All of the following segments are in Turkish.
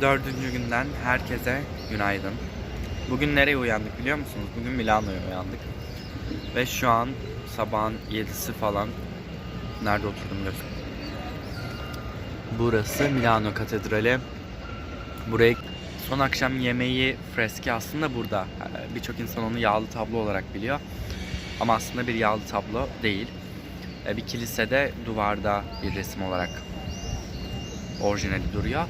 dördüncü günden herkese günaydın. Bugün nereye uyandık biliyor musunuz? Bugün Milano'ya uyandık. Ve şu an sabahın 7'si falan. Nerede oturdum göster. Burası Milano Katedrali. Buraya son akşam yemeği freski aslında burada. Ee, Birçok insan onu yağlı tablo olarak biliyor. Ama aslında bir yağlı tablo değil. Ee, Bir kilisede duvarda bir resim olarak orijinali duruyor.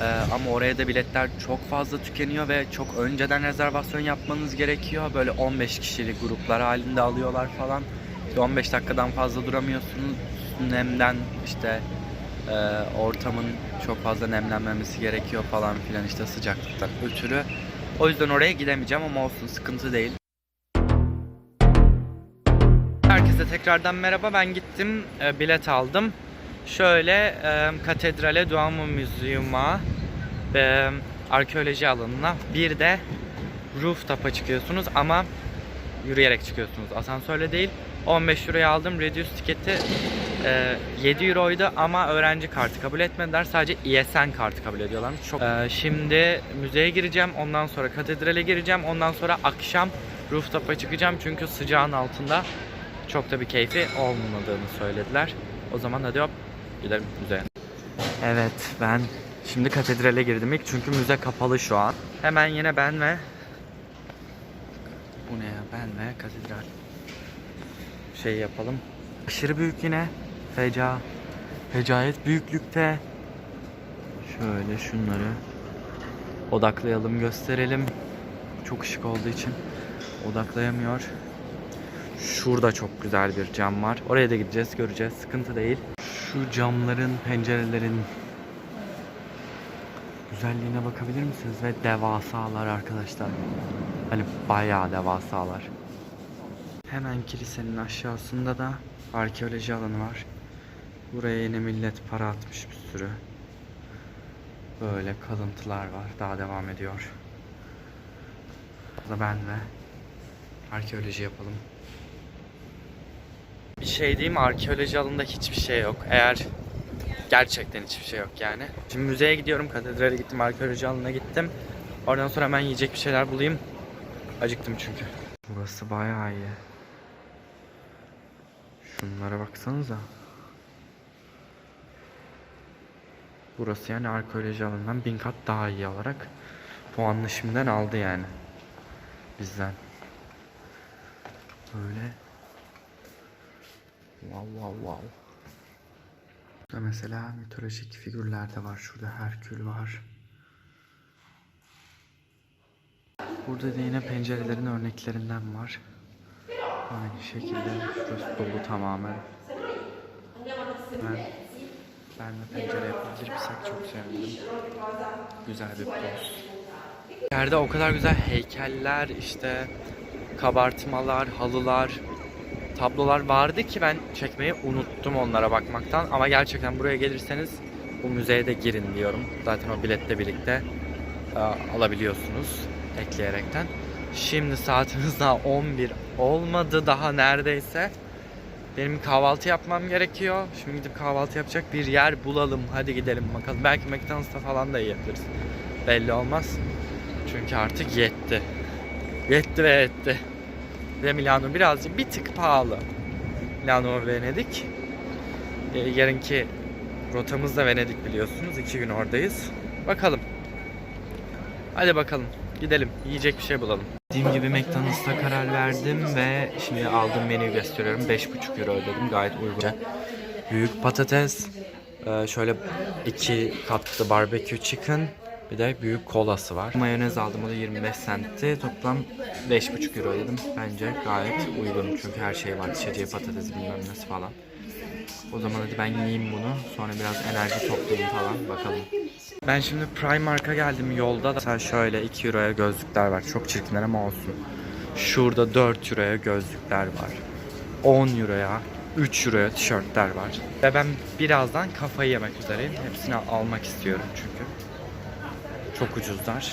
Ee, ama oraya da biletler çok fazla tükeniyor ve çok önceden rezervasyon yapmanız gerekiyor. Böyle 15 kişilik gruplar halinde alıyorlar falan. İşte 15 dakikadan fazla duramıyorsunuz. Nemden işte e, ortamın çok fazla nemlenmemesi gerekiyor falan filan işte sıcaklıktan ötürü. O yüzden oraya gidemeyeceğim ama olsun sıkıntı değil. Herkese tekrardan merhaba. Ben gittim, e, bilet aldım. Şöyle e, katedrale, Duomo Müzyum'a, e, arkeoloji alanına, bir de rooftop'a çıkıyorsunuz ama yürüyerek çıkıyorsunuz. Asansörle değil. 15 euroya aldım. Reduce tiketi e, 7 euroydu ama öğrenci kartı kabul etmediler. Sadece ESN kartı kabul ediyorlarmış. Çok. E, şimdi müzeye gireceğim. Ondan sonra katedrale gireceğim. Ondan sonra akşam rooftop'a çıkacağım. Çünkü sıcağın altında çok da bir keyfi olmadığını söylediler. O zaman hadi hop gidelim müzeye. Evet ben şimdi katedrale girdim ilk çünkü müze kapalı şu an. Hemen yine ben ve bu ne ya ben ve katedral şey yapalım. Aşırı büyük yine. Feca. Fecayet büyüklükte. Şöyle şunları odaklayalım gösterelim. Çok ışık olduğu için odaklayamıyor. Şurada çok güzel bir cam var. Oraya da gideceğiz, göreceğiz. Sıkıntı değil. Şu camların, pencerelerin güzelliğine bakabilir misiniz? Ve devasalar arkadaşlar. Hani bayağı devasalar. Hemen kilisenin aşağısında da arkeoloji alanı var. Buraya yine millet para atmış bir sürü. Böyle kalıntılar var. Daha devam ediyor. Burada ben ve arkeoloji yapalım. Bir şey diyeyim arkeoloji alanında hiçbir şey yok. Eğer gerçekten hiçbir şey yok yani. Şimdi müzeye gidiyorum, katedrale gittim, arkeoloji alanına gittim. Oradan sonra hemen yiyecek bir şeyler bulayım. Acıktım çünkü. Burası bayağı iyi. Şunlara baksanıza. Burası yani arkeoloji alanından bin kat daha iyi olarak puanını şimdiden aldı yani. Bizden. Böyle Wow wow wow. Burada mesela mitolojik figürler de var. Şurada Herkül var. Burada da yine pencerelerin örneklerinden var. Aynı şekilde şurası dolu tamamen. Ben, ben de pencere yapabilirsek çok sevinirim. Güzel bir poz. Yerde o kadar güzel heykeller, işte kabartmalar, halılar, tablolar vardı ki ben çekmeyi unuttum onlara bakmaktan. Ama gerçekten buraya gelirseniz bu müzeye de girin diyorum. Zaten o biletle birlikte e, alabiliyorsunuz ekleyerekten. Şimdi saatimiz daha 11 olmadı daha neredeyse. Benim kahvaltı yapmam gerekiyor. Şimdi gidip kahvaltı yapacak bir yer bulalım. Hadi gidelim bakalım. Belki McDonald's'ta falan da yiyebiliriz. Belli olmaz. Çünkü artık yetti. Yetti ve yetti. Ve Milano birazcık bir tık pahalı. Milano ve Venedik. Ee, yarınki rotamız da Venedik biliyorsunuz. İki gün oradayız. Bakalım. Hadi bakalım. Gidelim. Yiyecek bir şey bulalım. Dediğim gibi McDonald's'a karar verdim ve şimdi aldığım menüyü gösteriyorum. 5,5 euro ödedim. Gayet uygun. Büyük patates. ee, Şöyle iki katlı barbecue chicken. Bir de büyük kolası var. Mayonez aldım o da 25 centti. Toplam 5,5 euro ödedim. Bence gayet uygun çünkü her şey var. İçeceği patates bilmem nesi falan. O zaman hadi ben yiyeyim bunu. Sonra biraz enerji toplayayım falan bakalım. Ben şimdi Primark'a geldim yolda. da Mesela şöyle 2 euroya gözlükler var. Çok çirkinler ama olsun. Şurada 4 euroya gözlükler var. 10 euroya 3 euroya tişörtler var. Ve ben birazdan kafayı yemek üzereyim. Hepsini almak istiyorum çünkü. Çok ucuzlar.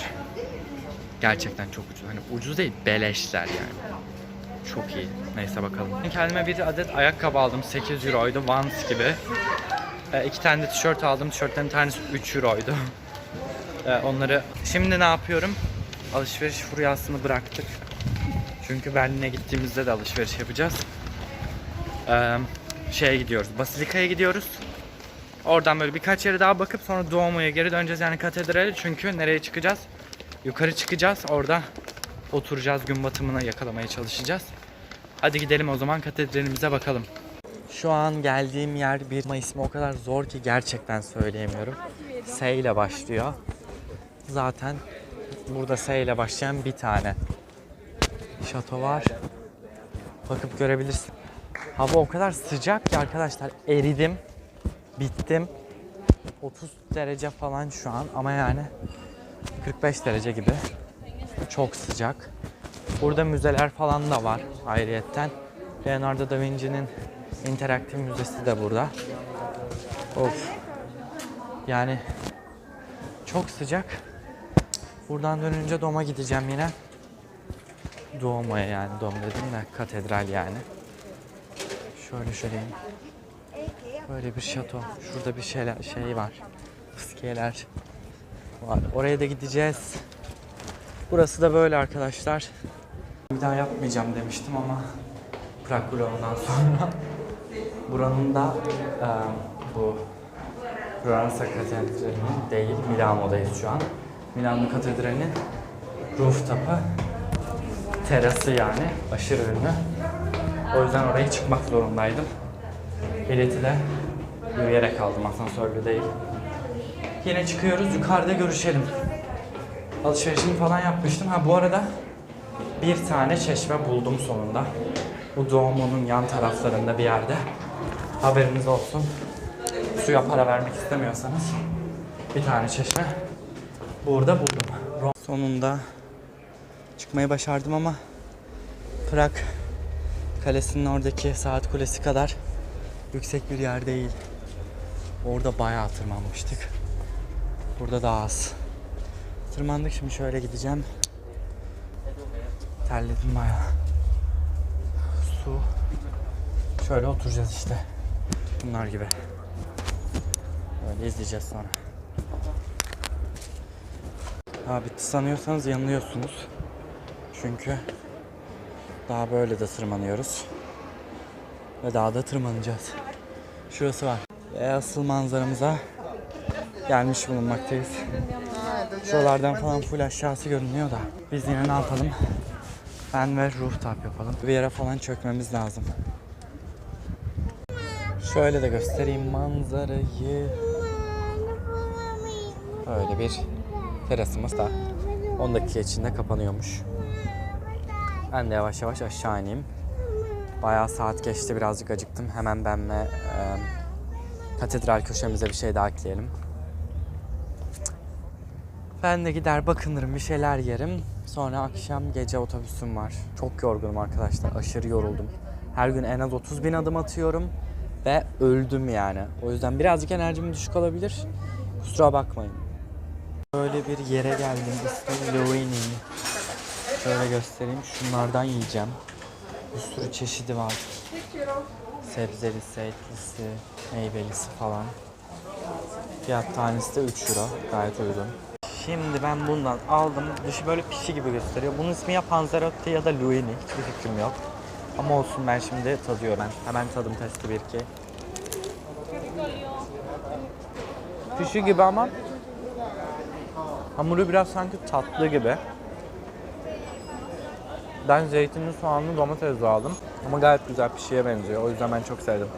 Gerçekten çok ucuz. Hani ucuz değil, beleşler yani. Çok iyi. Neyse bakalım. Kendime bir adet ayakkabı aldım. 8 euroydu. Vans gibi. E, iki tane de tişört aldım. Tişörtlerin tanesi 3 euroydu. Ee, onları şimdi ne yapıyorum? Alışveriş furyasını bıraktık. Çünkü Berlin'e gittiğimizde de alışveriş yapacağız. Ee, şeye gidiyoruz. Basilika'ya gidiyoruz. Oradan böyle birkaç yere daha bakıp sonra Duomo'ya geri döneceğiz yani katedrale. Çünkü nereye çıkacağız? Yukarı çıkacağız. Orada oturacağız. Gün batımını yakalamaya çalışacağız. Hadi gidelim o zaman katedralimize bakalım. Şu an geldiğim yer bir ama ismi o kadar zor ki gerçekten söyleyemiyorum. S ile başlıyor. Zaten burada S ile başlayan bir tane şato var. Bakıp görebilirsin. Hava o kadar sıcak ki arkadaşlar eridim. Bittim. 30 derece falan şu an ama yani 45 derece gibi. Çok sıcak. Burada müzeler falan da var ayrıyetten. Leonardo da Vinci'nin interaktif müzesi de burada. Of. Yani çok sıcak. Buradan dönünce Dom'a gideceğim yine. Duomo'ya yani Dom dedim de katedral yani. Şöyle şöyleyim. Böyle bir şato. Şurada bir şeyler şey var. Fıskiyeler var. Oraya da gideceğiz. Burası da böyle arkadaşlar. Bir daha yapmayacağım demiştim ama Prag vlogundan sonra buranın da e, bu Floransa Katedrali'nin değil Milano'dayız şu an. Milano Katedrali'nin rooftop'ı terası yani aşırı ünlü. O yüzden oraya çıkmak zorundaydım. Bileti de yürüyerek aldım asansörlü değil. Yine çıkıyoruz yukarıda görüşelim. Alışverişimi falan yapmıştım. Ha bu arada bir tane çeşme buldum sonunda. Bu Duomo'nun yan taraflarında bir yerde. Haberiniz olsun. Suya para vermek istemiyorsanız bir tane çeşme burada buldum. Sonunda çıkmayı başardım ama Prag Kalesi'nin oradaki saat kulesi kadar yüksek bir yer değil. Orada bayağı tırmanmıştık. Burada daha az. Tırmandık şimdi şöyle gideceğim. Terledim bayağı. Su. Şöyle oturacağız işte. Bunlar gibi. Böyle izleyeceğiz sonra. Ha bitti sanıyorsanız yanılıyorsunuz. Çünkü daha böyle de tırmanıyoruz. Ve daha da tırmanacağız. Şurası var. Ve asıl manzaramıza gelmiş bulunmaktayız. Şuralardan falan full aşağısı görünüyor da. Biz yine ne yapalım? Ben ve rooftop yapalım. Bir yere falan çökmemiz lazım. Şöyle de göstereyim manzarayı. Böyle bir terasımız da 10 dakika içinde kapanıyormuş. Ben de yavaş yavaş aşağı ineyim. Bayağı saat geçti birazcık acıktım. Hemen ben ve e, katedral köşemize bir şey daha ekleyelim. Ben de gider bakınırım bir şeyler yerim. Sonra akşam gece otobüsüm var. Çok yorgunum arkadaşlar. Aşırı yoruldum. Her gün en az 30 bin adım atıyorum. Ve öldüm yani. O yüzden birazcık enerjim düşük olabilir. Kusura bakmayın. Böyle bir yere geldim. İsmi Luini. Şöyle göstereyim. Şunlardan yiyeceğim. Bir sürü çeşidi var. Sebzelisi, etlisi, meyvelisi falan. Fiyat tanesi de 3 euro. Gayet uygun. Şimdi ben bundan aldım. Dışı böyle pişi gibi gösteriyor. Bunun ismi ya Panzerotti ya da Luini. Hiçbir fikrim yok. Ama olsun ben şimdi tadıyorum. Ben hemen tadım testi bir iki. Pişi gibi ama hamuru biraz sanki tatlı gibi. Ben zeytinli, soğanlı, domatesli aldım. Ama gayet güzel pişiye benziyor. O yüzden ben çok sevdim.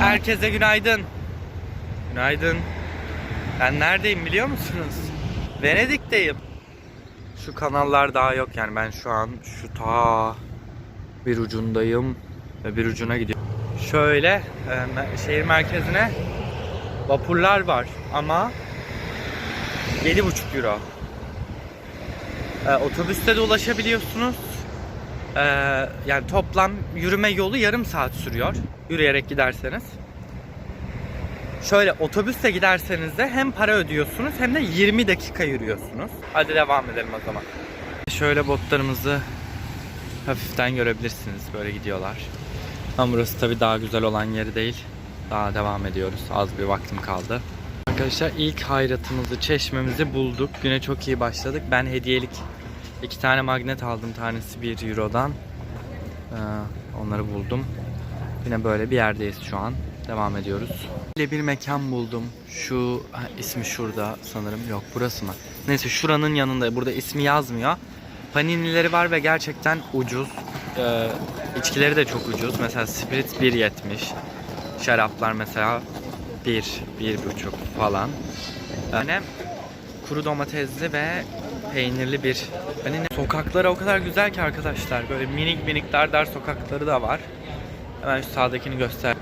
Herkese günaydın. Günaydın. Ben neredeyim biliyor musunuz? Venedik'teyim. Şu kanallar daha yok yani ben şu an şu ta bir ucundayım ve bir ucuna gidiyorum. Şöyle e, şehir merkezine vapurlar var ama 7,5 euro. E, otobüste de ulaşabiliyorsunuz. E, yani toplam yürüme yolu yarım saat sürüyor. Yürüyerek giderseniz. Şöyle otobüsle giderseniz de hem para ödüyorsunuz hem de 20 dakika yürüyorsunuz. Hadi devam edelim o zaman. Şöyle botlarımızı hafiften görebilirsiniz. Böyle gidiyorlar. Ama burası tabii daha güzel olan yeri değil. Daha devam ediyoruz. Az bir vaktim kaldı. Arkadaşlar ilk hayratımızı, çeşmemizi bulduk. Güne çok iyi başladık. Ben hediyelik iki tane magnet aldım. Tanesi 1 Euro'dan. Ee, onları buldum. Yine böyle bir yerdeyiz şu an. Devam ediyoruz. Böyle bir mekan buldum. Şu ha, ismi şurada sanırım. Yok burası mı? Neyse şuranın yanında. Burada ismi yazmıyor. Paninileri var ve gerçekten ucuz. Ee, içkileri de çok ucuz. Mesela Sprit 1.70. Şaraplar mesela 1, 1.5 falan. Yani kuru domatesli ve peynirli bir panini. Sokakları o kadar güzel ki arkadaşlar. Böyle minik minik dar dar sokakları da var. Hemen şu sağdakini göster.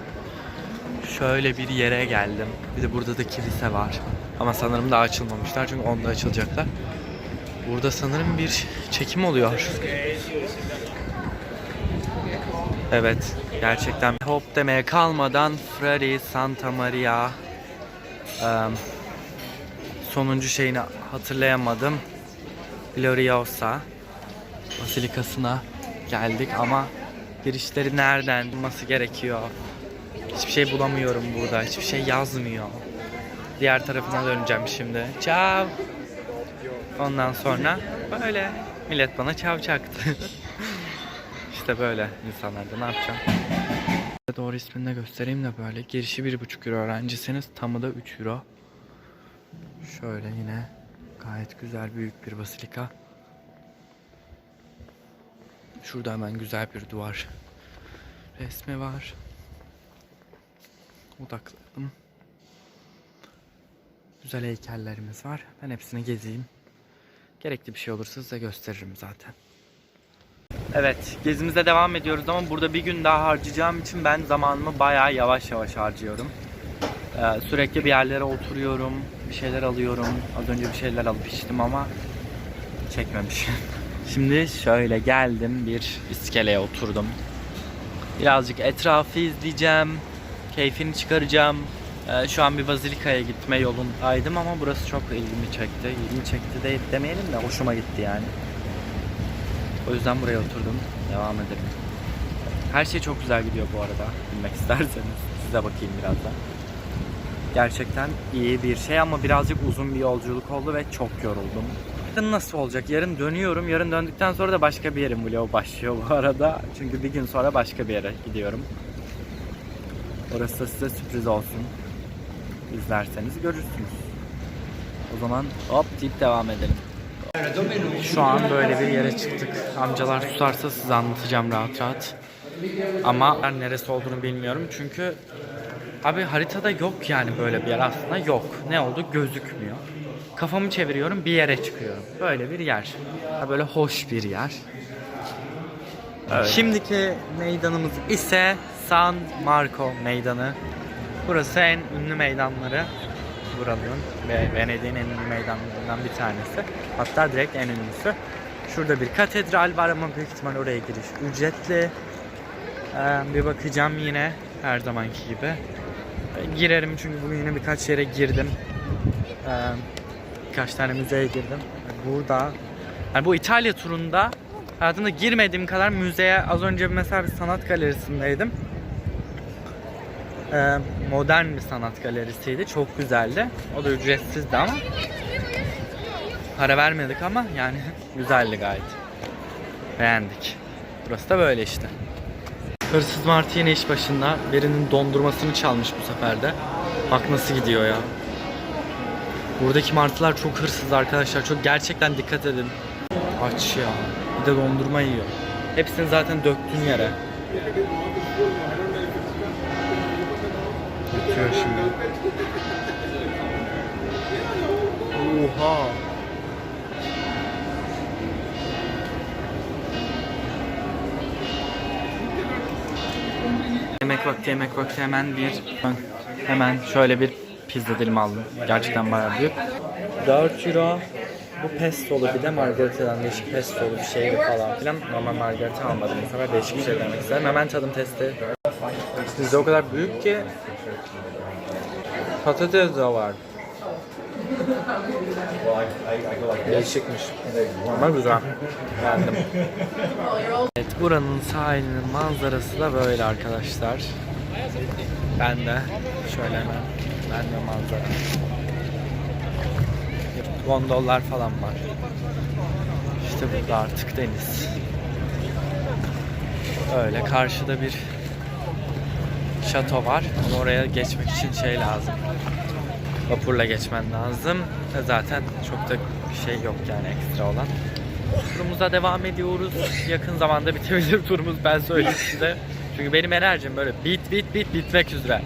Şöyle bir yere geldim. Bir de burada da kilise var. Ama sanırım daha açılmamışlar çünkü onda açılacaklar. Burada sanırım bir çekim oluyor. Evet, gerçekten hop demeye kalmadan Frari Santa Maria em, sonuncu şeyini hatırlayamadım. Gloriosa Basilikası'na geldik ama girişleri nereden bulması gerekiyor? Hiçbir şey bulamıyorum burada. Hiçbir şey yazmıyor. Diğer tarafına döneceğim şimdi. Ciao. Ondan sonra böyle millet bana çav çaktı. işte böyle insanlarda ne yapacağım? Doğru ismini de göstereyim de böyle. Girişi 1,5 euro öğrencisiniz. Tamı da 3 euro. Şöyle yine gayet güzel büyük bir basilika. Şurada hemen güzel bir duvar resmi var. Odakladım. Güzel heykellerimiz var. Ben hepsini gezeyim. Gerekli bir şey olursa size gösteririm zaten. Evet, gezimize devam ediyoruz ama burada bir gün daha harcayacağım için ben zamanımı bayağı yavaş yavaş harcıyorum. Ee, sürekli bir yerlere oturuyorum, bir şeyler alıyorum. Az önce bir şeyler alıp içtim ama çekmemişim. Şimdi şöyle geldim, bir iskeleye oturdum. Birazcık etrafı izleyeceğim, keyfini çıkaracağım. Ee, şu an bir bazilikaya gitme yolundaydım ama burası çok ilgimi çekti. İlgimi çekti de demeyelim de hoşuma gitti yani. O yüzden buraya oturdum. Devam edelim. Her şey çok güzel gidiyor bu arada. Bilmek isterseniz. Size bakayım birazdan. Gerçekten iyi bir şey ama birazcık uzun bir yolculuk oldu ve çok yoruldum. Yarın nasıl olacak? Yarın dönüyorum. Yarın döndükten sonra da başka bir yerin vlogu başlıyor bu arada. Çünkü bir gün sonra başka bir yere gidiyorum. Orası da size sürpriz olsun. İzlerseniz görürsünüz. O zaman hop deyip devam edelim. Şu an böyle bir yere çıktık. Amcalar susarsa size anlatacağım rahat rahat. Ama neresi olduğunu bilmiyorum çünkü abi haritada yok yani böyle bir yer aslında yok. Ne oldu gözükmüyor. Kafamı çeviriyorum bir yere çıkıyorum. Böyle bir yer. Böyle hoş bir yer. Şimdiki meydanımız ise San Marco Meydanı. Burası en ünlü meydanları buranın ve Venedik'in en ünlü meydanlarından bir tanesi. Hatta direkt en ünlüsü. Şurada bir katedral var ama büyük ihtimal oraya giriş ücretli. Ee, bir bakacağım yine her zamanki gibi. Ee, Girerim çünkü bugün yine birkaç yere girdim. Ee, birkaç tane müzeye girdim. Burada yani bu İtalya turunda hayatımda girmediğim kadar müzeye az önce mesela bir sanat galerisindeydim. Ee, modern bir sanat galerisiydi. Çok güzeldi. O da ücretsizdi ama para vermedik ama yani güzeldi gayet. Beğendik. Burası da böyle işte. Hırsız Martı yine iş başında. Birinin dondurmasını çalmış bu sefer de. Bak nasıl gidiyor ya. Buradaki martılar çok hırsız arkadaşlar. Çok gerçekten dikkat edin. Aç ya. Bir de dondurma yiyor. Hepsini zaten döktün yere. Bitiyor şimdi. Oha. Yemek vakti yemek vakti hemen bir hemen şöyle bir pizza dilimi aldım. Gerçekten bayağı büyük. 4 euro bu pestolu bir de margaritadan değişik pestolu bir şey falan filan. Normal margarita almadım bu sefer değişik bir şey denemek istedim. Hemen tadım testi. Pizza o kadar büyük ki Patates de var. Değişikmiş. Ama güzel. Beğendim. Evet buranın sahilinin manzarası da böyle arkadaşlar. Ben de şöyle hemen ben de manzara. Gondollar falan var. İşte burada artık deniz. Öyle karşıda bir şato var ama oraya geçmek için şey lazım. Vapurla geçmen lazım. Ve zaten çok da bir şey yok yani ekstra olan. Turumuza devam ediyoruz. Yakın zamanda bitebilir turumuz ben söyleyeyim size. Çünkü benim enerjim böyle bit bit bit bitmek üzere.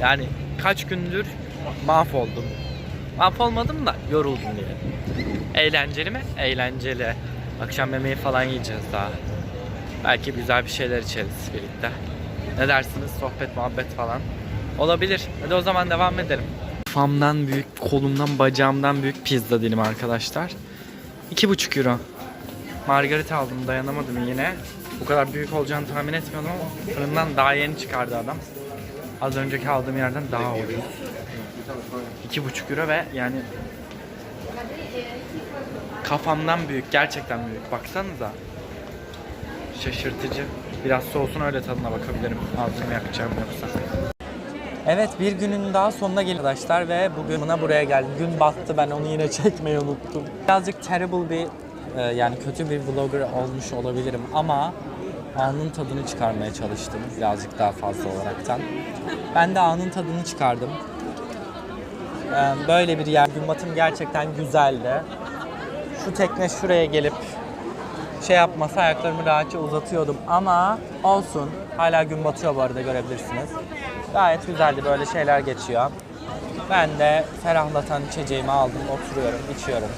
Yani kaç gündür mahvoldum. Mahvolmadım da yoruldum diye. Eğlenceli mi? Eğlenceli. Akşam yemeği falan yiyeceğiz daha. Belki güzel bir şeyler içeriz birlikte. Ne dersiniz? Sohbet, muhabbet falan. Olabilir. Hadi o zaman devam edelim. Kafamdan büyük, kolumdan, bacağımdan büyük pizza dilim arkadaşlar. 2,5 euro. Margarita aldım dayanamadım yine. Bu kadar büyük olacağını tahmin etmiyordum ama fırından daha yeni çıkardı adam. Az önceki aldığım yerden daha ucuz. 2,5 euro ve yani kafamdan büyük, gerçekten büyük. Baksanıza. Şaşırtıcı. Biraz soğusun öyle tadına bakabilirim. Ağzımı yakacağım yoksa. Evet bir günün daha sonuna geldik arkadaşlar ve bugün buna buraya geldim. Gün battı ben onu yine çekmeyi unuttum. Birazcık terrible bir e, yani kötü bir vlogger olmuş olabilirim ama anın tadını çıkarmaya çalıştım birazcık daha fazla olaraktan. Ben de anın tadını çıkardım. E, Böyle bir yer. Gün batım gerçekten güzeldi. Şu tekne şuraya gelip şey yapmasa ayaklarımı rahatça uzatıyordum ama olsun. Hala gün batıyor bu arada görebilirsiniz. Gayet güzeldi böyle şeyler geçiyor. Ben de ferahlatan içeceğimi aldım, oturuyorum, içiyorum.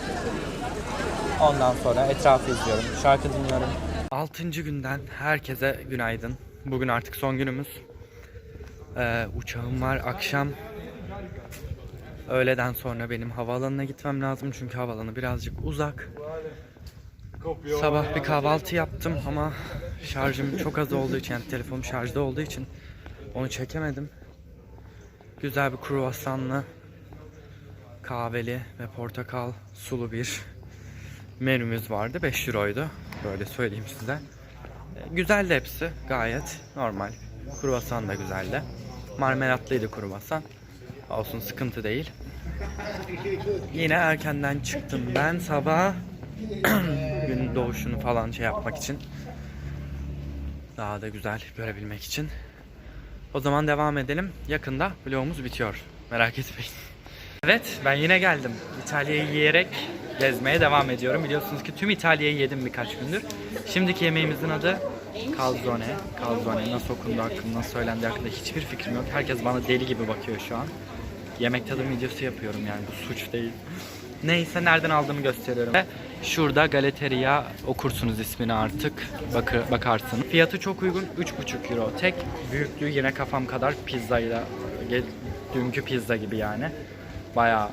Ondan sonra etrafı izliyorum, şarkı dinliyorum. 6. günden herkese günaydın. Bugün artık son günümüz. Ee, uçağım var akşam. Öğleden sonra benim havaalanına gitmem lazım çünkü havaalanı birazcık uzak. Sabah bir kahvaltı yaptım ama şarjım çok az olduğu için yani telefonum şarjda olduğu için onu çekemedim. Güzel bir kruvasanlı kahveli ve portakal sulu bir menümüz vardı. 5 euroydu. Böyle söyleyeyim size. E, Güzeldi hepsi gayet normal. Kruvasan da güzeldi. Marmelatlıydı kruvasan. Olsun sıkıntı değil. Yine erkenden çıktım ben sabah gün doğuşunu falan şey yapmak için. Daha da güzel görebilmek için. O zaman devam edelim. Yakında vlogumuz bitiyor. Merak etmeyin. Evet ben yine geldim. İtalya'yı yiyerek gezmeye devam ediyorum. Biliyorsunuz ki tüm İtalya'yı yedim birkaç gündür. Şimdiki yemeğimizin adı calzone. Calzone nasıl okundu hakkında, nasıl söylendiği hakkında hiçbir fikrim yok. Herkes bana deli gibi bakıyor şu an. Yemek tadım videosu yapıyorum yani bu suç değil. Neyse nereden aldığımı gösteriyorum. Ve şurada Galeteria okursunuz ismini artık. Bakı, bakarsınız. Fiyatı çok uygun. 3,5 euro. Tek büyüklüğü yine kafam kadar pizzayla dünkü pizza gibi yani. Bayağı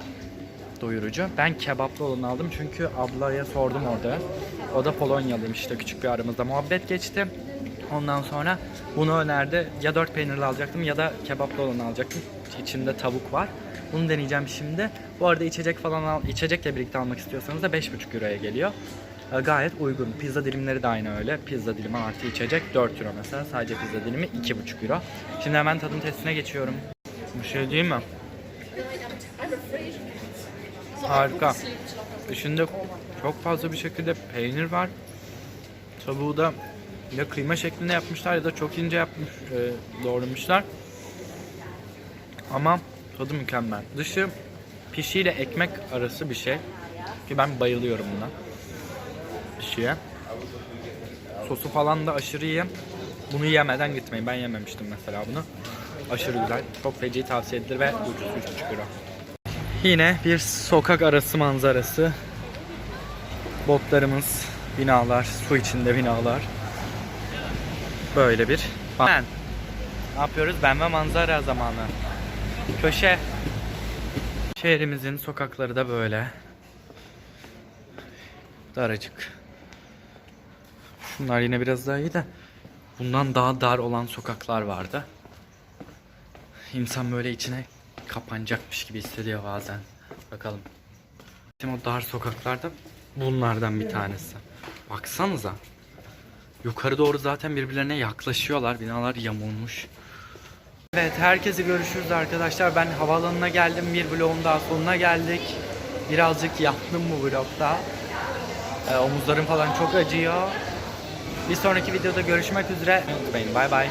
doyurucu. Ben kebaplı olanı aldım çünkü ablaya sordum orada. O da Polonyalıymış işte küçük bir aramızda muhabbet geçti. Ondan sonra bunu önerdi. Ya 4 peynirli alacaktım ya da kebaplı olanı alacaktım. İçinde tavuk var. Bunu deneyeceğim şimdi. Bu arada içecek falan al, içecekle birlikte almak istiyorsanız da 5,5 euroya geliyor. Ee, Gayet uygun. Pizza dilimleri de aynı öyle. Pizza dilimi artı içecek 4 euro mesela. Sadece pizza dilimi 2,5 euro. Şimdi hemen tadım testine geçiyorum. Bir şey değil mi? Harika. Dışında çok fazla bir şekilde peynir var. Tavuğu da ya kıyma şeklinde yapmışlar ya da çok ince yapmış, e, doğramışlar. Ama tadı mükemmel. Dışı pişiyle ekmek arası bir şey. Ki ben bayılıyorum buna. Pişiye. Sosu falan da aşırı iyi. Bunu yemeden gitmeyin. Ben yememiştim mesela bunu. Aşırı güzel. Çok feci tavsiye edilir ve ucuz 3,5 euro. Yine bir sokak arası manzarası. Botlarımız, binalar, su içinde binalar. Böyle bir. Ben. Ne yapıyoruz? Ben ve manzara zamanı. Köşe. Şehrimizin sokakları da böyle. Daracık. Şunlar yine biraz daha iyi de bundan daha dar olan sokaklar vardı. İnsan böyle içine kapanacakmış gibi hissediyor bazen. Bakalım. Bizim o dar sokaklarda bunlardan bir tanesi. Baksanıza. Yukarı doğru zaten birbirlerine yaklaşıyorlar. Binalar yamulmuş. Evet herkese görüşürüz arkadaşlar. Ben havaalanına geldim. Bir vlogun daha sonuna geldik. Birazcık yattım bu vlogda. Ee, omuzlarım falan çok acıyor. Bir sonraki videoda görüşmek üzere. Unutmayın. Bay bay.